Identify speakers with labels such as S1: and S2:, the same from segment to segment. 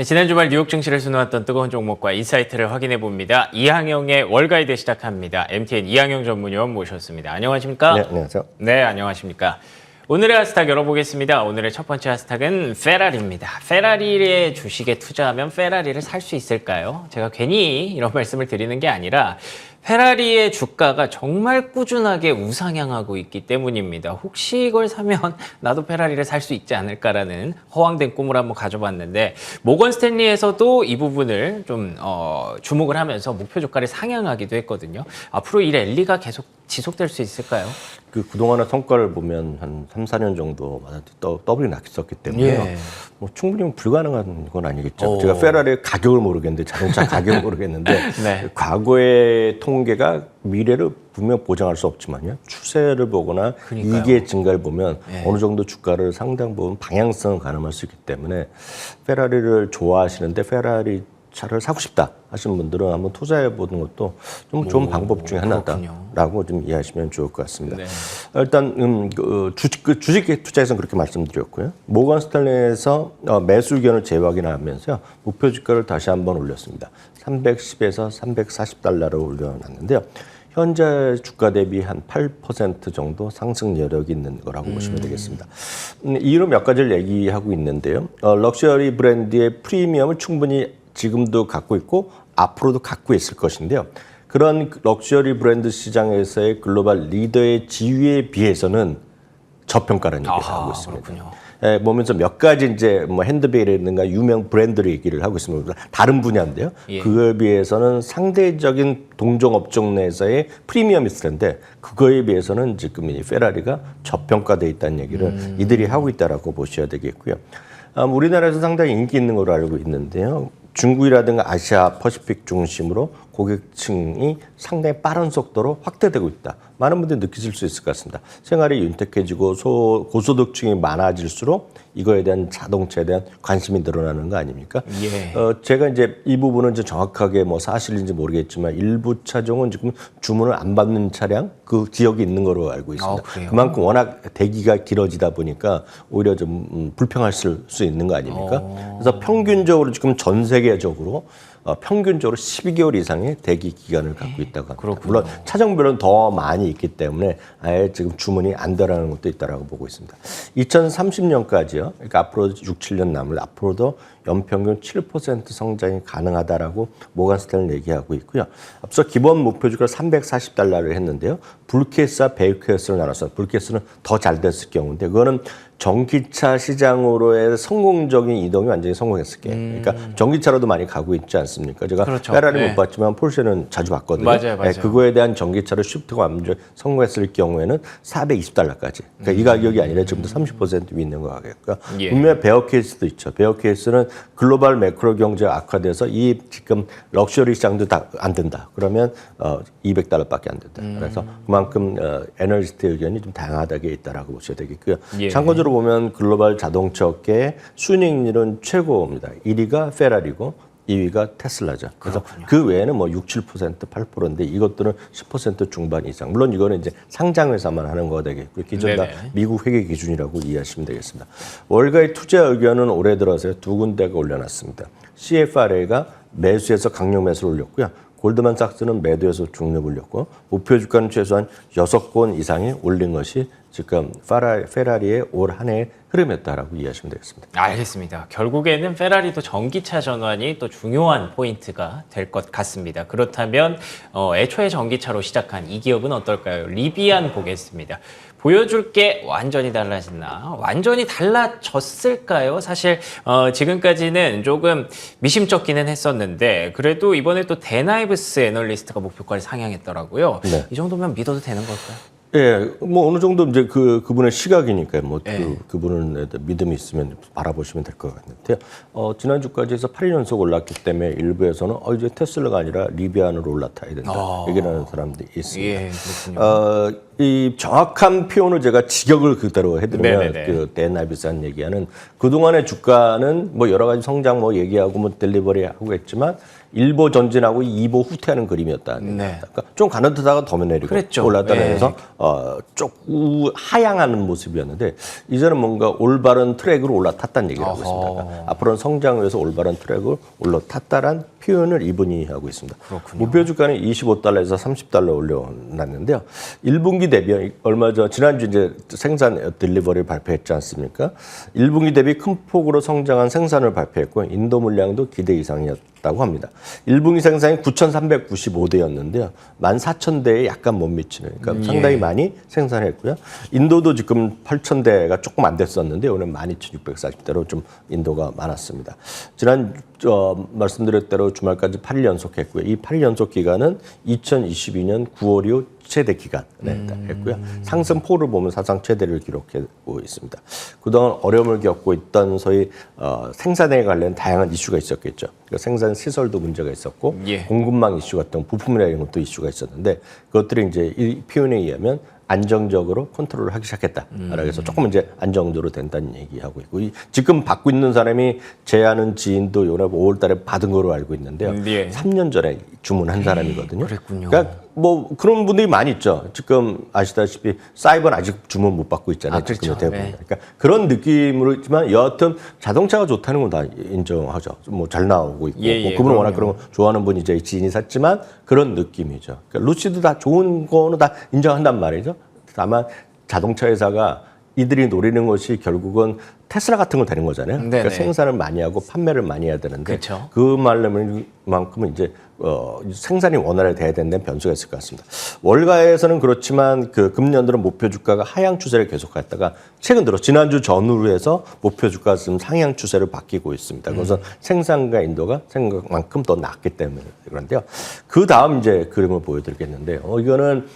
S1: 네, 지난 주말 뉴욕 증시를 수놓았던 뜨거운 종목과 인사이트를 확인해 봅니다. 이항영의 월가이드 시작합니다. MTN 이항영 전문위원 모셨습니다. 안녕하십니까?
S2: 네, 안녕하세요.
S1: 네, 안녕하십니까. 오늘의 하스탁 열어보겠습니다. 오늘의 첫 번째 하스탁은 페라리입니다. 페라리의 주식에 투자하면 페라리를 살 수 있을까요? 제가 괜히 이런 말씀을 드리는 게 아니라 페라리의 주가가 정말 꾸준하게 우상향하고 있기 때문입니다. 혹시 이걸 사면 나도 페라리를 살 수 있지 않을까라는 허황된 꿈을 한번 가져봤는데 모건 스탠리에서도 이 부분을 좀 어, 주목을 하면서 목표 주가를 상향하기도 했거든요. 앞으로 이 랠리가 계속 지속될 수 있을까요?
S2: 그 그동안의 성과를 보면 한 3, 4년 정도마다 더- 더블이 났었기 때문에
S1: 예.
S2: 뭐 충분히 불가능한 건 아니겠죠.
S1: 오.
S2: 제가 페라리의 가격을 모르겠는데 자동차 가격을 모르겠는데
S1: 네.
S2: 과거의 통 계가 미래를 분명 보장할 수 없지만요. 추세를 보거나
S1: 그러니까요.
S2: 이익의 증가를 보면
S1: 예.
S2: 어느 정도 주가를 상당 부분 방향성을 가늠할 수 있기 때문에 페라리를 좋아하시는데 페라리 차를 사고 싶다 하시는 분들은 한번 투자해 보는 것도 좀 좋은 방법 중에. 하나다라고 좀 이해하시면 좋을 것 같습니다.
S1: 네.
S2: 일단 음, 그 주식 그 주식 투자에서는 그렇게 말씀드렸고요. 모건 스탠리에서 어, 매수 의견을 재확인하면서요 목표 주가를 다시 한번 올렸습니다. 310에서 340달러로 올려놨는데요. 현재 주가 대비 한 8% 정도 상승 여력이 있는 거라고 보시면 되겠습니다. 음, 이유로 몇 가지를 얘기하고 있는데요. 어, 럭셔리 브랜드의 프리미엄을 충분히 지금도 갖고 있고 앞으로도 갖고 있을 것인데요. 그런 럭셔리 브랜드 시장에서의 글로벌 리더의 지위에 비해서는 저평가라는 얘기를
S1: 아하,
S2: 하고 있습니다.
S1: 그렇군요.
S2: 예, 보면서 몇 가지 이제 뭐 핸드베이라든가 유명 브랜드를 얘기를 하고 있습니다. 다른 분야인데요.
S1: 예.
S2: 그거에 비해서는 상대적인 동종 업종 내에서의 프리미엄이 있을 텐데 그거에 비해서는 지금 이 페라리가 저평가돼 있다는 얘기를
S1: 음.
S2: 이들이 하고 있다라고 보셔야 되겠고요. 아, 우리나라에서 상당히 인기 있는 걸로 알고 있는데요. 중국이라든가 아시아 퍼시픽 중심으로 고객층이 상당히 빠른 속도로 확대되고 있다. 많은 분들이 느끼실 수 있을 것 같습니다. 생활이 윤택해지고 소, 고소득층이 많아질수록 이거에 대한 자동차에 대한 관심이 늘어나는 거 아닙니까?
S1: 예.
S2: 어, 제가 이제 이 부분은 이제 정확하게 뭐 사실인지 모르겠지만 일부 차종은 지금 주문을 안 받는 차량 그 지역이 있는 거로 알고 있습니다.
S1: 아?
S2: 그만큼 워낙 대기가 길어지다 보니까 오히려 좀 음, 불평할 수, 수 있는 거 아닙니까?
S1: 어.
S2: 그래서 평균적으로 지금 전 세계적으로 어, 평균적으로 12개월 이상의 대기 기간을 갖고 있다고 합니다.
S1: 그렇군요.
S2: 물론 차종별은 더 많이 있기 때문에 아예 지금 주문이 안 들어가는 것도 있다라고 보고 있습니다. 2030년까지요. 그러니까 앞으로 6, 7년 남을 앞으로도 연평균 7% 성장이 가능하다라고 모건 스탠을 얘기하고 있고요. 앞서 기본 목표 주가 340달러를 했는데요. 불캐스와 베이캐스를 나눠서 불캐스는 더 잘 됐을 경우인데 그거는 전기차 시장으로의 성공적인 이동이 완전히 성공했을 게. 그러니까 전기차로도 많이 가고 있지 않습니까? 제가
S1: 그렇죠.
S2: 페라리
S1: 네.
S2: 못 봤지만 폴쉐는 자주 봤거든요.
S1: 맞아요, 맞아요.
S2: 네, 그거에 대한 전기차로 쉬프트가 완전 성공했을 경우에는 420달러까지. 그러니까 이 가격이 아니라 지금도 30%위 있는 거 같고요.
S1: 예.
S2: 분명 베어 케이스도 있죠. 베어 케이스는 글로벌 매크로 경제 악화돼서 이 지금 럭셔리 시장도 다 안 된다. 그러면 어 200달러밖에 안 된다.
S1: 음.
S2: 그래서 그만큼 어 에너지스트 의견이 좀 다양하다게 있다라고 보셔야 되겠고요.
S1: 예.
S2: 참고적으로 보면 글로벌 자동차 업계의 순이익률은 최고입니다. 1위가 페라리고 2위가 테슬라죠. 그래서 그 외에는 뭐 6, 7%, 8%인데 이것들은 10% 중반 이상. 물론 이거는 이제 상장 회사만 하는 거 되겠고요. 기존 다. 미국 회계 기준이라고 이해하시면 되겠습니다. 월가의 투자 의견은 올해 들어서 두 군데가 올려놨습니다. CFRA가 매수해서 강력 매수를 올렸고요. 골드만삭스는 매도해서 중립 올렸고 목표 주가는 최소한 여섯 건 이상이 올린 것이 지금 페라, 페라리의 올 한 해의 흐름이었다라고 이해하시면 되겠습니다.
S1: 알겠습니다. 결국에는 페라리도 전기차 전환이 또 중요한 포인트가 될 것 같습니다. 그렇다면 어, 애초에 전기차로 시작한 이 기업은 어떨까요? 리비안 보겠습니다. 보여줄 게 완전히 달라졌나? 완전히 달라졌을까요? 사실 어, 지금까지는 조금 미심쩍기는 했었는데 그래도 이번에 또 데나이브스 애널리스트가 목표가를 상향했더라고요.
S2: 네.
S1: 이 정도면 믿어도 되는 걸까요?
S2: 예, 뭐 어느 정도 이제 그 그분의 시각이니까요. 뭐
S1: 예.
S2: 그, 그분은 믿음이 있으면 바라보시면 될 것 같은데요. 어, 지난주까지 해서 8일 연속 올랐기 때문에 일부에서는 어, 이제 테슬라가 아니라 리비안으로 올라타야 된다.
S1: 아.
S2: 얘기를 하는 사람들이 있습니다.
S1: 예, 그렇군요.
S2: 어, 이 정확한 표현을 제가 직역을 그대로 해드리면. 그 데나비산 얘기하는 그동안의 주가는 뭐 여러 가지 성장 뭐 얘기하고 뭐 델리버리 하고 했지만 일보 전진하고 2보 후퇴하는 그림이었다.
S1: 네.
S2: 그러니까 좀 가는 데다가 더 내리고
S1: 그랬죠.
S2: 올랐다면서
S1: 네.
S2: 어, 쭉 우- 하향하는 모습이었는데 이제는 뭔가 올바른 트랙으로 올라탔다는 얘기를 하고 있습니다. 그러니까 앞으로는 성장을 위해서 올바른 트랙을 올라탔다란 표현을 이분이 하고 있습니다. 목표 주가는 25달러에서 30달러 올려놨는데요. 1분기 대비 얼마 전 지난주 이제 생산 딜리버리 발표했지 않습니까? 1분기 대비 큰 폭으로 성장한 생산을 발표했고 인도 물량도 기대 이상이었 다고 합니다. 1분기 생산이 9,395대였는데요. 14,000대에 약간 못 미치는 그러니까 상당히 많이 생산했고요. 인도도 지금 8,000대가 조금 안 됐었는데 오늘 12,640대로 좀 인도가 많았습니다. 지난 어, 말씀드렸대로 주말까지 8일 연속했고요. 이 8일 연속 기간은 2022년 9월 이후 최대 기간에 했고요. 상승폭을 보면 사상 최대를 기록하고 있습니다. 그동안 어려움을 겪고 있던 소위 어, 생산에 관련 다양한 이슈가 있었겠죠. 그러니까 생산 시설도 문제가 있었고
S1: 예.
S2: 공급망 이슈 같은 부품이나 이런 것도 이슈가 있었는데 그것들이 이제 이 표현에 의하면 안정적으로 컨트롤을 하기 시작했다. 그래서 조금 이제 안정적으로 된다는 얘기하고 있고 이 지금 받고 있는 사람이 제 아는 지인도 요래 5월달에 받은 거로 알고 있는데요.
S1: 음, 예.
S2: 3년 전에 주문한 사람이거든요.
S1: 그랬군요.
S2: 그러니까 뭐 그런 분들이 많이 있죠. 지금 아시다시피 사이버는 아직 주문 못 받고 있잖아요.
S1: 아, 그렇죠.
S2: 대부분.
S1: 네.
S2: 그러니까 그런 느낌으로 있지만 여하튼 자동차가 좋다는 건 다 인정하죠. 뭐 잘 나오고 있고
S1: 예,
S2: 뭐
S1: 예,
S2: 그분은 워낙. 그런 거 좋아하는 분이 제 지인이 샀지만 그런 느낌이죠. 그러니까 루시도 다 좋은 거는 다 인정한단 말이죠. 다만 자동차 회사가 이들이 노리는 것이 결국은 테슬라 같은 거 되는 거잖아요. 그러니까. 생산을 많이 하고 판매를 많이 해야 되는데
S1: 그쵸.
S2: 그 말만큼은 이제 어, 생산이 원활해야 된다는 변수가 있을 것 같습니다. 월가에서는 그렇지만 그 금년도는 목표 주가가 하향 추세를 계속했다가 최근 들어 지난주 전후로 해서 목표 주가가 지금 상향 추세를 바뀌고 있습니다. 그래서 생산과 인도가 생각만큼 더 낮기 때문에 그런데요. 그 다음 이제 그림을 보여드리겠는데 어, 이거는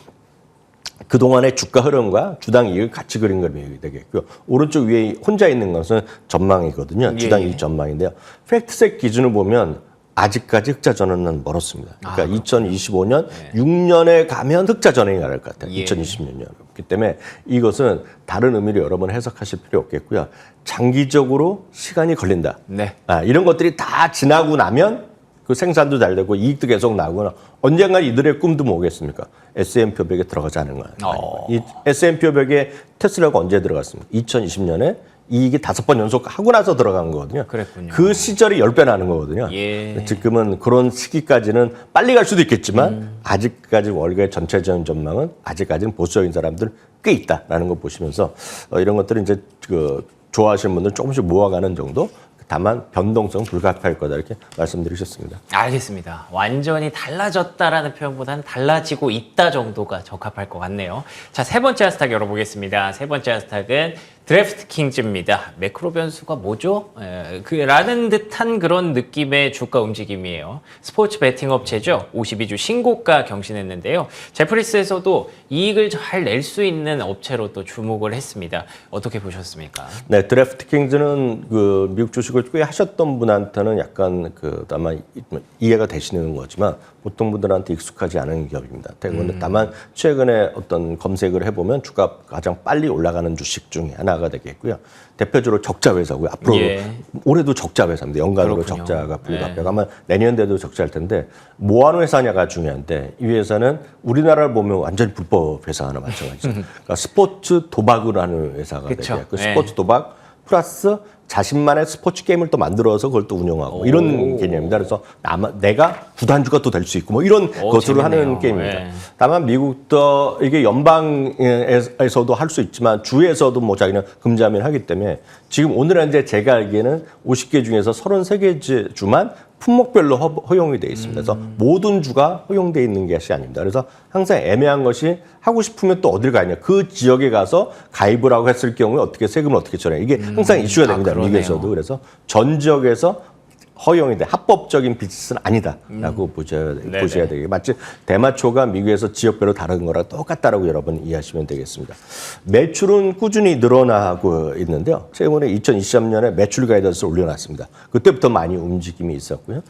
S2: 그동안의 주가 흐름과 주당 이익을 같이 그린 그림이 되겠고요. 오른쪽 위에 혼자 있는 것은 전망이거든요. 주당
S1: 예, 예.
S2: 이익 전망인데요. 팩트셋 기준을 보면 아직까지 흑자 전환은 멀었습니다. 그러니까 2025년 6년에 가면 흑자 전환이 나올 것 같아요.
S1: 예.
S2: 2026년. 그렇기 때문에 이것은 다른 의미로 여러분 해석하실 필요 없겠고요. 장기적으로 시간이 걸린다.
S1: 네.
S2: 아, 이런 것들이 다 지나고 나면 그 생산도 잘 되고 이익도 계속 나오거나 언젠가 이들의 꿈도 뭐겠습니까? S&P 500에 들어가지 않은 거예요.
S1: 어.
S2: 이 S&P 500에 테슬라가 언제 들어갔습니까? 2020년에 이익이 다섯 번 연속 하고 나서 들어간 거거든요.
S1: 그랬군요.
S2: 그 시절이 열 배 나는 거거든요.
S1: 예.
S2: 지금은 그런 시기까지는 빨리 갈 수도 있겠지만 아직까지 월가의 전체적인 전망은 아직까지는 보수적인 사람들 꽤 있다라는 거 보시면서 어, 이런 것들은 이제 그 좋아하시는 분들 조금씩 모아가는 정도. 다만 변동성 불가피할 거다 이렇게 말씀드리셨습니다.
S1: 알겠습니다. 완전히 달라졌다라는 표현보다는 달라지고 있다 정도가 적합할 것 같네요. 자, 세 번째 하스탁 열어보겠습니다. 세 번째 하스탁은 드래프트 킹즈입니다. 매크로 변수가 뭐죠? 에, 그 라는 듯한 그런 느낌의 주가 움직임이에요. 스포츠 베팅 업체죠. 52주 신고가 경신했는데요. 제프리스에서도 이익을 잘 낼 수 있는 업체로 또 주목을 했습니다. 어떻게 보셨습니까?
S2: 네, 드래프트 킹즈는 그 미국 주식을 꽤 하셨던 분한테는 약간 그 아마 이- 이해가 되시는 거지만 보통 분들한테 익숙하지 않은 기업입니다. 대부분 다만 최근에 어떤 검색을 해보면 주가 가장 빨리 올라가는 주식 중에 하나가 되겠고요. 대표적으로 적자 회사고요. 앞으로
S1: 예.
S2: 올해도 적자 회사입니다. 연간으로
S1: 그렇군요.
S2: 적자가 불가피하고 아마 내년에도 적자일 텐데 뭐 하는 회사냐가 중요한데 이 회사는 우리나라를 보면 완전히 불법 회사 하나 마찬가지죠. 그러니까 스포츠 도박을 하는 회사가. 되겠고
S1: 네.
S2: 스포츠 도박 플러스 자신만의 스포츠 게임을 또 만들어서 그걸 또 운영하고 이런 개념입니다. 그래서 아마 내가 구단주가 또 될 수 있고 뭐 이런
S1: 오,
S2: 것으로
S1: 재밌네요.
S2: 하는 게임입니다.
S1: 네.
S2: 다만 미국도 이게 연방에서도 할 수 있지만 주에서도 뭐 자기는 금자민 하기 때문에 지금 오늘 현재 제가 알기에는 50개 중에서 33개 주만 품목별로 허, 허용이 돼 있습니다. 그래서
S1: 음.
S2: 모든 주가 허용돼 있는 것이 아닙니다. 그래서 항상 애매한 것이 하고 싶으면 또 어딜 가냐. 그 지역에 가서 가입을 하고 했을 경우에 어떻게 세금을 어떻게 처리해. 이게 항상 이슈가 됩니다.
S1: 아.
S2: 미국에서도. 그래서 전 지역에서 허용이 돼 합법적인 비즈니스는 아니다라고 보셔야,
S1: 음. 네네.
S2: 보셔야 되겠 마치 대마초가 미국에서 지역별로 다른 거랑 똑같다라고 여러분 이해하시면 되겠습니다. 매출은 꾸준히 늘어나고 있는데요. 최근에 2023년에 매출 가이던스를 올려놨습니다. 그때부터 많이 움직임이 있었고요.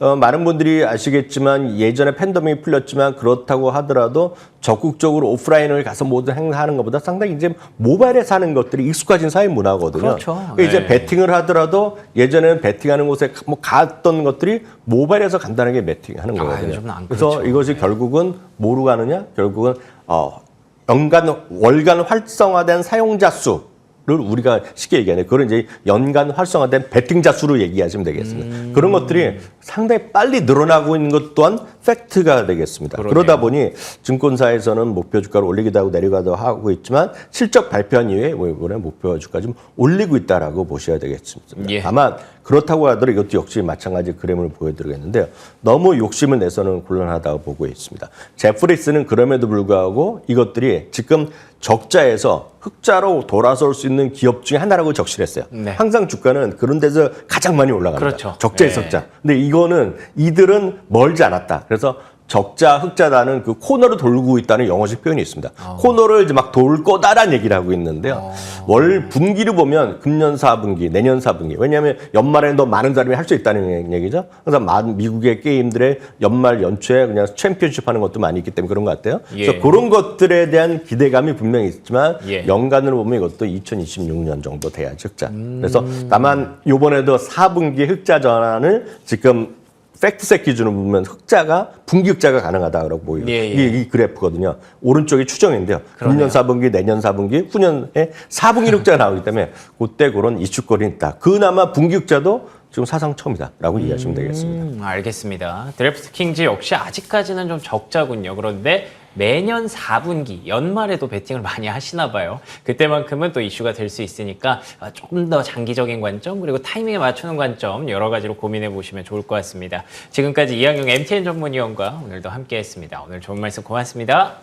S2: 어, 많은 분들이 아시겠지만 예전에 팬데믹이 풀렸지만 그렇다고 하더라도 적극적으로 오프라인을 가서 모든 행사하는 것보다 상당히 이제 모바일에 사는 것들이 익숙해진 사회 문화거든요.
S1: 그렇죠.
S2: 그러니까 이제
S1: 네.
S2: 베팅을 하더라도 예전에는 베팅하는 곳에 뭐 갔던 것들이 모바일에서 간단하게 매팅하는
S1: 아,
S2: 거거든요.
S1: 안
S2: 그래서
S1: 그렇죠.
S2: 이것이 결국은 뭐로 가느냐? 결국은 어, 연간 월간 활성화된 사용자 수. 를 우리가 쉽게 얘기하는 그런 이제 연간 활성화된 베팅자 수로 얘기하시면 되겠습니다.
S1: 음.
S2: 그런 것들이 상당히 빨리 늘어나고 있는 것 또한 팩트가 되겠습니다.
S1: 그러네요.
S2: 그러다 보니 증권사에서는 목표 주가를 올리기도 하고 내려가도 하고 있지만 실적 발표한 이후에 뭐 이번에 목표 주가 좀 올리고 있다라고 보셔야 되겠습니다.
S1: 예.
S2: 다만 그렇다고 하더라도 이것도 역시 마찬가지 그림을 보여드리겠는데요. 너무 욕심을 내서는 곤란하다고 보고 있습니다. 제프리스는 그럼에도 불구하고 이것들이 지금 적자에서 흑자로 돌아설 수 있는 기업 중에 하나라고 적시했어요.
S1: 네.
S2: 항상 주가는 그런 데서 가장 많이 올라갑니다.
S1: 그렇죠.
S2: 적자에서
S1: 네.
S2: 흑자. 근데 이거는 이들은 멀지 않았다. 그래서 적자 흑자다는 그 코너를 돌고 있다는 영어식 표현이 있습니다. 코너를 이제 막 돌 거다라는 얘기를 하고 있는데요. 월 분기를 보면 금년 4분기, 내년 4분기. 왜냐하면 연말에는 더 많은 사람이 할 수 있다는 얘기죠. 그래서 미국의 게임들의 연말 연초에 그냥 챔피언십 하는 것도 많이 있기 때문에 그런 것 같아요.
S1: 예.
S2: 그래서 그런 것들에 대한 기대감이 분명히 있지만
S1: 예.
S2: 연간으로 보면 이것도 2026년 정도 돼야지 흑자. 그래서 다만 요번에도 4분기 흑자 전환을 지금 팩트셋 기준으로 보면 흑자가 분기 흑자가 가능하다고 보여요.
S1: 예, 예.
S2: 이게 이 그래프거든요. 오른쪽이 추정인데요. 금년 4분기, 내년 4분기, 후년에 4분기 흑자가 나오기 때문에 그때 그런 이슈거리는 있다. 그나마 분기 흑자도 지금 사상 처음이다라고 이해하시면 되겠습니다.
S1: 음, 알겠습니다. 드래프트 킹즈 역시 아직까지는 좀 적자군요. 그런데 매년 4분기 연말에도 베팅을 많이 하시나 봐요. 그때만큼은 또 이슈가 될 수 있으니까 아, 조금 더 장기적인 관점 그리고 타이밍에 맞추는 관점 여러 가지로 고민해 보시면 좋을 것 같습니다. 지금까지 이항용 MTN 전문위원과 오늘도 함께했습니다. 오늘 좋은 말씀 고맙습니다.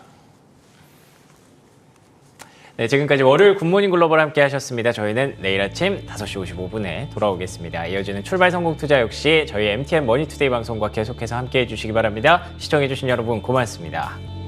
S1: 네, 지금까지 월요일 굿모닝 글로벌 함께 하셨습니다. 저희는 내일 아침 5시 55분에 돌아오겠습니다. 이어지는 출발 성공 투자 역시 저희 MTN 머니투데이 방송과 계속해서 함께 해주시기 바랍니다. 시청해주신 여러분 고맙습니다.